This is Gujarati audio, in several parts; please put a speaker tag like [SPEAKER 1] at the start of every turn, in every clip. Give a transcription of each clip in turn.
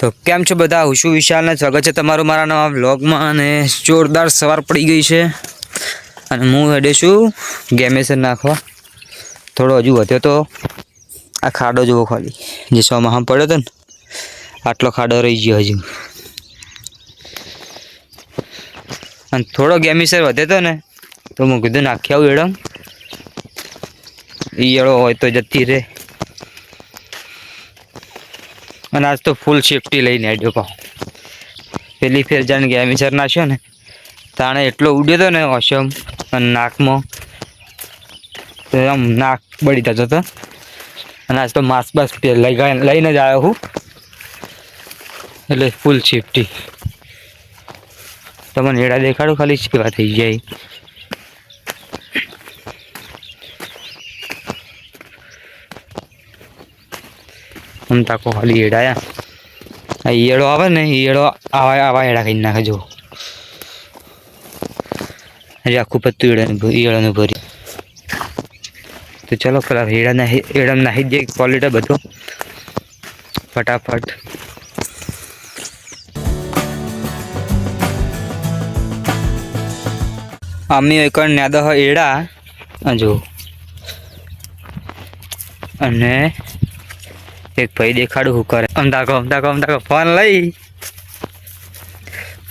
[SPEAKER 1] તો કેમ છો બધા? હું છું વિશાલને સ્વાગત છે તમારું મારા નવા વ્લોગમાં અને જોરદાર સવાર પડી ગઈ છે. અને હું હેડે છું ગેમેસર નાખવા. થોડો હજુ વધ્યો તો. આ ખાડો જુઓ ખાલી, જે સોમાં પડ્યો હતો ને, આટલો ખાડો રહી ગયો હજુ. અને થોડો ગેમેસર વધ્યો હતો ને, તો હું કીધું નાખી આવું એડમ ઈયળો હોય તો જતી રહે. અને આજ તો ફૂલ સેફટી લઈને આડ્યો પાવ પેલી ફેર જાણે ગેમિચર નાખ્યો ને, તાણે એટલો ઉડ્યો હતો ને ઓશમ અને નાકમાં. તો આમ નાક બળી જતો હતો અને આજ તો માસ્ક ગયા- લઈને જ આવ્યો હું. એટલે ફૂલ સેફટી તમને એડા દેખાડો ખાલી સેવા થઈ જાય આમ તાકો ખાલી એડાયા આ ઈયળો આવે ને, ઈયળો આવા આવા એડા ખાઈ નાખે જો હજી આખું પત્તું ઈયળાનું ઈયળાનું ભર્યું. તો ચલો પેલા એડા નાખી નાહી જ જાય ક્વોલિટી બધો. ફટાફટ. અમે એક ન્યાદ એડા જો અને એક ભાઈ દેખાડું હું કરે. અમદાકો અમદાકો અમદાકો ફોન લઈ.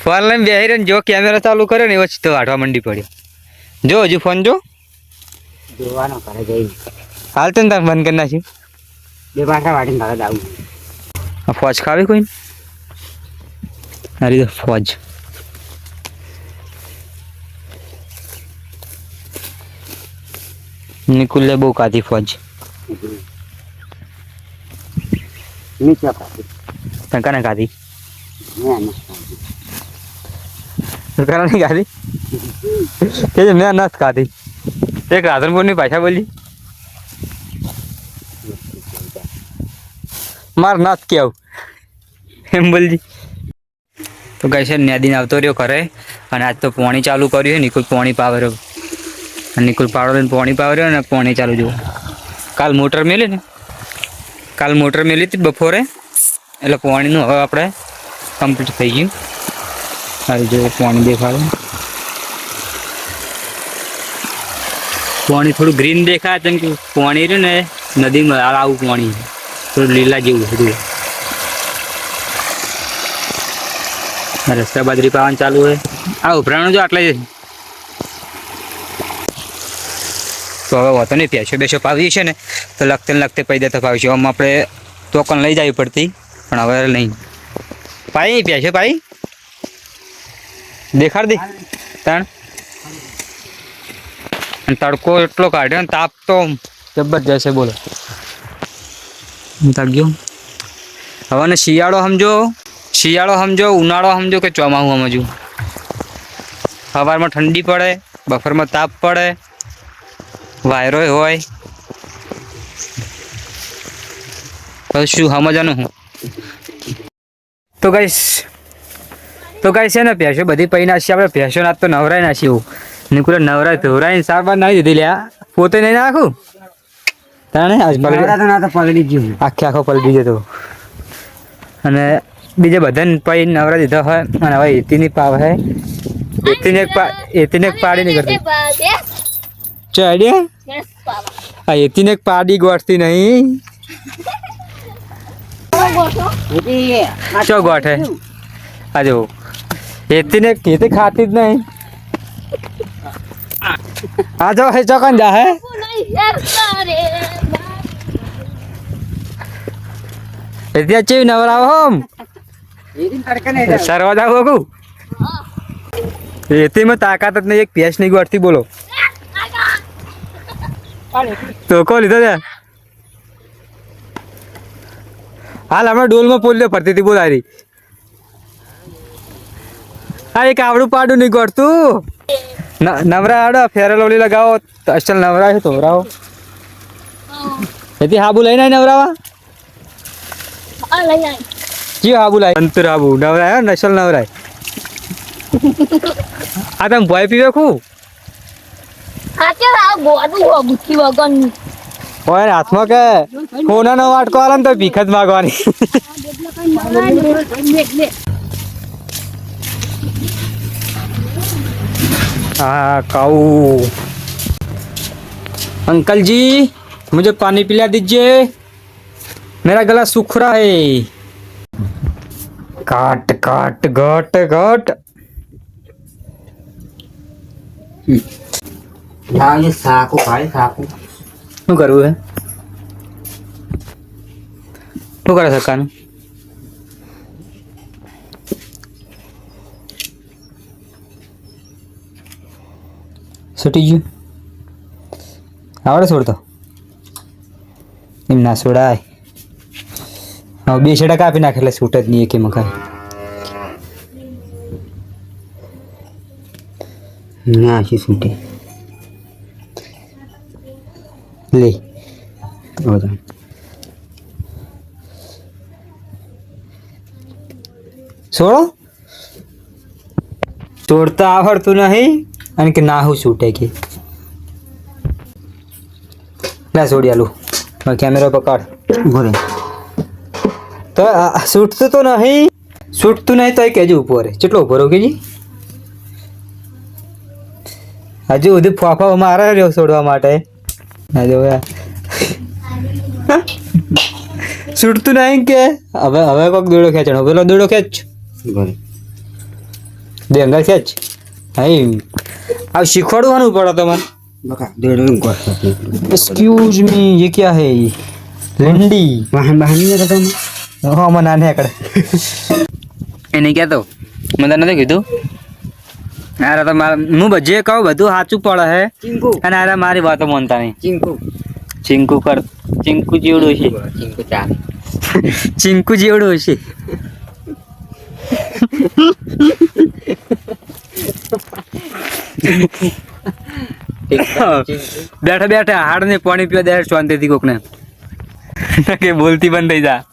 [SPEAKER 1] ફોન લઈને બેહી રહ્યો જો કેમેરા ચાલુ કરે ને એવો તો વાઢવા મંડી પડ્યો. જો હજુ ફોન જો.
[SPEAKER 2] જોવાનો કરે જઈ
[SPEAKER 1] હાલ તો ને તાર બંધ કરી નાખ્યું.
[SPEAKER 2] બે પાછા વાટીને તારે આવું.
[SPEAKER 1] ફોજ ખાવી કોઈ અરે ફોજ. નિકુલે બહુ કાધી ફોજ.
[SPEAKER 2] નીચે નથી ખાધી.
[SPEAKER 1] તંકાને નહીં કાધી કે છે મેં નથી કાધી એક રાધનપુરની ભાષા બોલી માર નાથ કેવું એમ બોલજી તો કહે છે ન્યાદીને આવતો રહ્યો કરે અને આજ તો પોણી ચાલુ કર્યું છે નિકુલ પોણી પાવર્યો અને નિકુલ પાડો લઈને પોણી પાવર્યો ને પોણી ચાલુ જુઓ કાલ મોટર મેલે ને કાલ મોટર મેલી હતી બપોરે. એટલે પાણીનું હવે આપણે કમ્પ્લીટ થઈ ગયું. હવે જો પાણી દેખાડો. પોણી થોડું ગ્રીન દેખાય કેમ કે પાણી રહ્યું ને નદીમાં આવું પોણી. થોડું લીલા જેવું હતું. રસ્તા બાજરી પાવાનું ચાલુ હોય. આ ઉભરાણું જો આટલે જ તો હવે હોતો નહીં પ્યાસો બેસો પાવીએ છે ને, તો લગતે ને લખતે પૈદા તો પાવીશું આમ આપણે ટોકન લઈ જવી પડતી, પણ હવે નહીં. પાઈ પ્યાસો પાઈ દેખાડ દે. અને તડકો એટલો કાઢ્યો ને, તાપ તો જબરજસ્ત છે, બોલો. ગયો. હવે શિયાળો સમજો શિયાળો સમજો, ઉનાળો સમજો કે ચોમાસું સમજું સવારમાં ઠંડી પડે બપોરમાં તાપ પડે વાયરો હોય. પછી શું સમજવાનું હું? તો કઈશ તો કઈ છે ને ભેંસો બધી પૈ નાખી આપણે. ભેંસો ના તો નવરાઈ નાખ્યું નીકળે નવરાય ધોરાઈને સાર બાર નાખી દીધી લ્યા. પોતે નહીં નાખું? તાણે આજ પલટી
[SPEAKER 2] ના તો પગડી ગયું.
[SPEAKER 1] આખે આખો પલટી જતો અને બીજે બધાને પૈ નવરા દીધા હોય. અને હવે એતીની પાવ હે. એતીને એક પા એતીને એક પાડી નહીં કરતી. ચો આઈડિયા આ એતીને એક પાડી ગોઠતી નહીં.
[SPEAKER 2] એથી આ
[SPEAKER 1] ચો ગોઠે? આ જો. એતીને એતી ખાતી જ નહીં. આ જો હે ચોકન જા હે? એતી ચેવી નવરાવો હોમ?
[SPEAKER 2] એથી તડકે નહીં જાય.
[SPEAKER 1] સરવા જાવ તો કો લીધો છે હાલ, હમણાં ડોલમાં પોલ્યો ફરતી હતી બોલારી હા એક આવડું પાડું નહીં ગોઠતું નવરા આડો ફેરલ ઓલી લગાવો. અસલ નવરા છે તો નવરાવો એથી હાબુ લઈને આવી નવરાવા? કયો હાબુ લાય? અંતર હાબુ. નવરાય નશલ નવરાય. આ તમે ભય પીવે ખું? ઓય હાથમાં કે સોનાનો વાટકો આલે ને તો ભીખ જ માગવાની हाँ काऊ अंकल जी मुझे पानी पिला दीजिए मेरा गला सूख रहा है काट काट घट घट
[SPEAKER 2] લાવજે સાકું ભાઈ સાકું
[SPEAKER 1] શું કરવું હે શું કરે સકાનું છૂટી ગયું? આવડે છોડતો? એમ ના છોડાય. હવે બે છેડા કાપી નાખે એટલે છૂટ જ નહીં એકે મકાન
[SPEAKER 2] ના શું છૂટે.
[SPEAKER 1] લે. છોડો છોડતા આવડતું નહીં અને કે ના હું છૂટે કે ના છોડી આલું કેમેરો પકડ
[SPEAKER 2] ભરે
[SPEAKER 1] તો છૂટતું તો નહીં છૂટતું નહીં તો એ કહેજો ઊભો રે કેટલો ઊભો રહ્યો કેજી? હજુ સુધી ફાફા મારે રહ્યો છોડવા માટે. છૂટતું નહીં કે હવે હવે કોક દોડો ખેંચણો પેલો દોડો ખેંચ દે અંગલ ખેંચ હાઈ આ શીખવાડવાનું પડે તમારે એક્સક્યુઝ મી યે ક્યા હે લંડી
[SPEAKER 2] વાહન વાહન ને કરતા
[SPEAKER 1] હું હમણાં નાને એને કહેતો મને નથી કીધું યાર તો હું જે કહું બધું સાચું પડે હે.
[SPEAKER 2] ચિંકુ.
[SPEAKER 1] અને યાર મારી વાતો માનતા નહીં.
[SPEAKER 2] ચિંકુ.
[SPEAKER 1] ચિંકુ કર ચિંકુ જેવડું છે
[SPEAKER 2] ચિંકુ ચાલ.
[SPEAKER 1] ચિંકુ જેવડું છે બેઠા બેઠા હાડ ને પાણી પીવા દે શાંતિથી કોકને. કે બોલતી બંધ થઈ જા.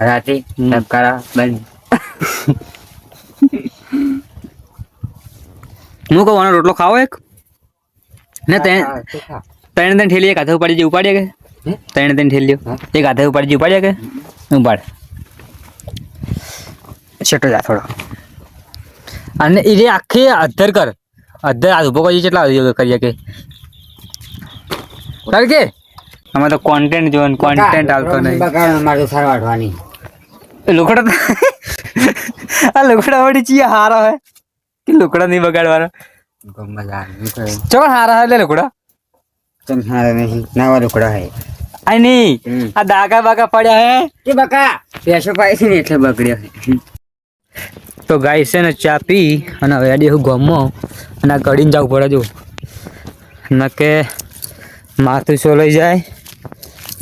[SPEAKER 2] રાતે ધબકારા બંધ.
[SPEAKER 1] હું કહું રોટલો ખાવો એક? ને તે ત્રણ ત્રણ ઠેલી એક હાથે ઉપાડી જે ઉપાડીએ કે? ત્રણ ત્રણ ઠેલીઓ. એક હાથે ઉપાડી જે ઉપાડીએ કે? ઉપાડ. છેટો જા થોડો. અને એ જે આખી અધર કર. અધર હાથ ઊભો કરી કેટલા કરીએ કે? કર કે? આમાં તો કોન્ટેન્ટ જોવાનું કોન્ટેન્ટ આવતો નહીં.
[SPEAKER 2] બગાડ
[SPEAKER 1] આ લુકડા વળી ચી હારા હોય કે લુકડા નહીં બગાડવાનો?
[SPEAKER 2] મજા
[SPEAKER 1] ચો હારા હોય લે લુકડા
[SPEAKER 2] ચમ હારે નહીં નવા લુકડા હે.
[SPEAKER 1] આ નહીં આ દાગા બાગા પડ્યા હે?
[SPEAKER 2] એ બકા પેસો પાય છે ને એટલે બગડ્યો
[SPEAKER 1] તો ગાય છે ને ચા પી અને હવે આડી હું ગમો અને આ ઘડીને જવું પડે જો. ન કે માથું સોલાઈ જાય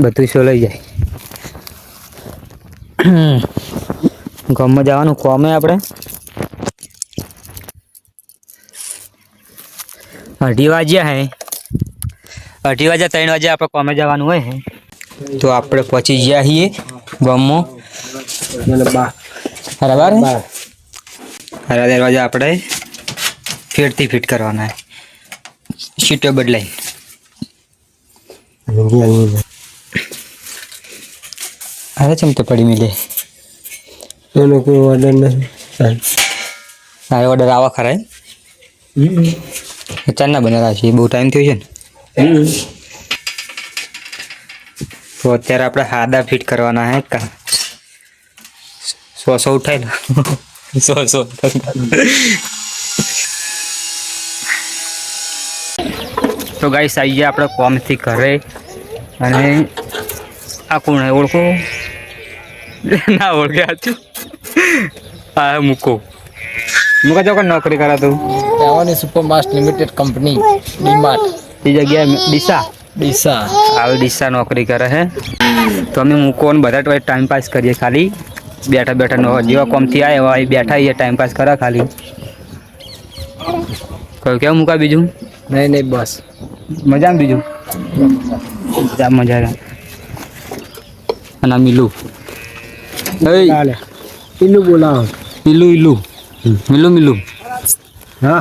[SPEAKER 1] બધું સોલાઈ જાય. ગમમાં જવાનું કોમે આપણે. અઢી વાગ્યા હે. અઢી વાગ્યા ત્રણ વાગે આપણે કોમે જવાનું હોય હે. તો આપણે પહોંચી ગયા છીએ ગમમાં. બરાબર હે? હરા દરવાજા આપણે ફેરથી ફિટ કરવાના છે સીટો બદલાઈ. અરે ચમ તો પડી મિલે
[SPEAKER 2] એનો કોઈ ઓર્ડર નથી.
[SPEAKER 1] એ ઓર્ડર આવા ખરા ચારના બનેલા છે બહુ ટાઈમ થયો છે ને? તો અત્યારે આપણે હાદા ફિટ કરવાના હે કા? સો સો ઉઠાય ને સો સો તો ગાઈસ આવી ગયા આપણે કોમથી ઘરે. અને આ કોણ હે ઓળખો? ના ઓળખ્યા આછું આ મૂકો. મૂકા ચોકડ નોકરી કરા તું?
[SPEAKER 3] એવાની સુપરમાસ્ટ લિમિટેડ કંપની ડીમાર્ટ
[SPEAKER 1] એ જગ્યાએ ડીસા?
[SPEAKER 3] ડીસા.
[SPEAKER 1] હાલ ડીસા નોકરી કરે હે. તો અમે મૂકો ને બધા ટાઈમ પાસ કરીએ ખાલી. બેઠા બેઠા નો જેવા કોમથી આવે એવા બેઠા એ ટાઈમ પાસ કરે ખાલી. કયું કેવું મૂકા બીજું?
[SPEAKER 3] નહીં નહીં બસ.
[SPEAKER 1] મજા આવે બીજું? મજા મજા આવે. અને મિલું. એ
[SPEAKER 3] ચાલે પેલું બોલાવો
[SPEAKER 1] મિલું મિલું મિલું મિલું
[SPEAKER 2] હા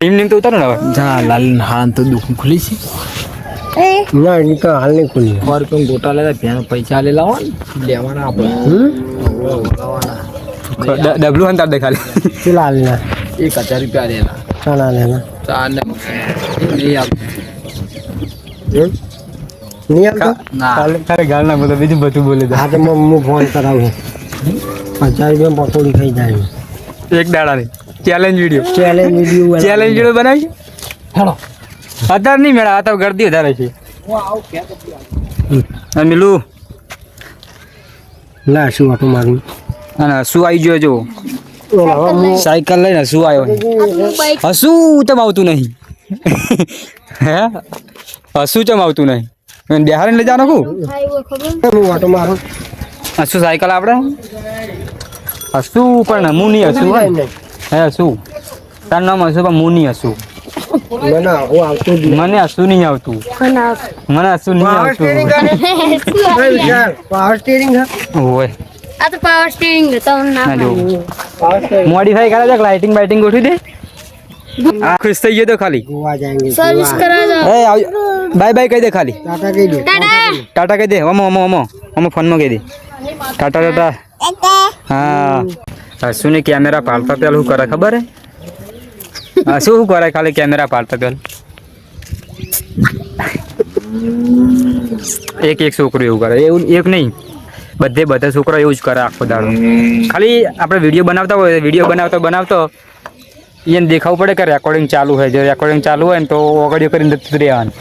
[SPEAKER 1] એમ નેમ તો ઉતારો ને હવે
[SPEAKER 3] જા લાલ હાલ તો દુકાન ખુલી છે
[SPEAKER 2] ના એની તો હાલ નહીં ખુલી
[SPEAKER 3] સો રૂપિયા ગોટા લેતા ભેણ પૈસા લે લાવો લેવાના આપણે
[SPEAKER 1] ડબલું હંતાર દે ખાલી
[SPEAKER 2] કેટલા હાલના
[SPEAKER 3] એક હજાર રૂપિયા લેલા
[SPEAKER 2] ચાના લેના
[SPEAKER 3] ચાર ને નહીં
[SPEAKER 2] આવતો
[SPEAKER 3] ના
[SPEAKER 1] તારે ગાળ ના બોલે બીજું બધું બોલે
[SPEAKER 2] હા તો હું હું ફોન કરાવું હજાર રૂપિયા પકોડી ખાઈ જાય.
[SPEAKER 1] એક દાડાની. Challenge video
[SPEAKER 2] challenge video
[SPEAKER 1] challenge video બનાવી
[SPEAKER 3] હેલો
[SPEAKER 1] અત્યારે નહીં મેળા અત્યારે તો ગરદી વધારે છે. મિલું.
[SPEAKER 2] ના શું આટું મારું?
[SPEAKER 1] અને શું આવી ગયો જો? સાયકલ લઈને શું આવ્યો હશું ચમ આવતું નહીં? હે? હશું ચમ આવતું નહીં? બિહાર ને લઈ જવાનું
[SPEAKER 2] શું મારું?
[SPEAKER 1] હસું સાયકલ આપણે હસું પણ હું નહીં હસું હો. હે હસું તારું નામ હસું પણ હું નહીં. હસું મને હસું નહીં આવતું. મને હસું નહીં
[SPEAKER 2] પાવર સ્ટીરિંગ
[SPEAKER 1] આવતું
[SPEAKER 2] પાવર સ્ટીરિંગ
[SPEAKER 4] આ તો પાવર તમને
[SPEAKER 1] મોડિફાઈ કરે છે લાઇટિંગ બાઇટિંગ ગોઠવી દે. આ ખુશ થઈ ગયો તો ખાલી.
[SPEAKER 4] સર્વિસ કરા દો.
[SPEAKER 1] એ બાય બાય કહી દે ખાલી.
[SPEAKER 2] ટાટા કહી દે
[SPEAKER 4] ટાટા
[SPEAKER 1] ટાટા કહી દે. ઓમો ઓમો ઓમો. અમો ફોનમાં કહી દે. ટાટા ટાટા હા. શું ને કેમેરા પાડતા પેલા શું કરે ખબર હે? હા શું શું કરે ખાલી કેમેરા પાડતા પેલા? એક એક છોકરો એવું કરે. એવું એક નહીં. બધે બધા છોકરા એવું જ કરે આખો દાડો. ખાલી આપણે વીડિયો બનાવતા હોય વીડિયો બનાવતો બનાવતો એને દેખાવું પડે કે રેકોર્ડિંગ ચાલુ હોય. જો રેકોર્ડિંગ ચાલુ હોય ને તો ઓગળ્યો કરીને જતું રહેવાનું.